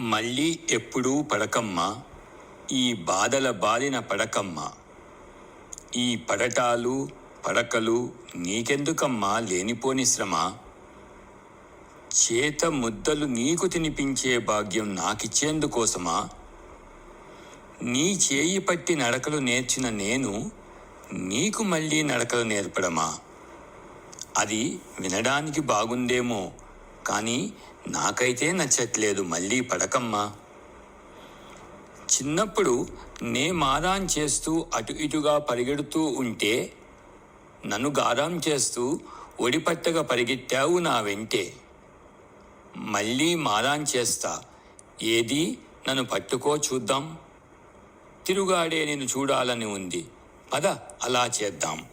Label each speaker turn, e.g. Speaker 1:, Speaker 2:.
Speaker 1: మళ్ళీ ఎప్పుడూ పడకమ్మా. ఈ బాధల బారిన పడకమ్మా. ఈ పడటాలు పడకలు నీకెందుకమ్మా లేనిపోని శ్రమ? చేత ముద్దలు నీకు తినిపించే భాగ్యం నాకిచ్చేందుకోసమా? నీ చేయి పట్టి నడకలు నేర్చిన నేను నీకు మళ్ళీ నడకలు నేర్పడమా? అది వినడానికి బాగుందేమో కానీ నాకైతే నచ్చట్లేదు మళ్ళీ పడకమ్మా. చిన్నప్పుడు నే మారాన్ చేస్తూ అటు ఇటుగా పరిగెడుతూ ఉంటే నన్ను గారాం చేస్తూ ఒడిపట్టగా పరిగెత్తావు నా వెంటే. మళ్ళీ మారాన్ చేస్తా. ఏది? నన్ను పట్టుకో చూద్దాం. తిరుగాడే నేను చూడాలని ఉంది. పద అలా చేద్దాం.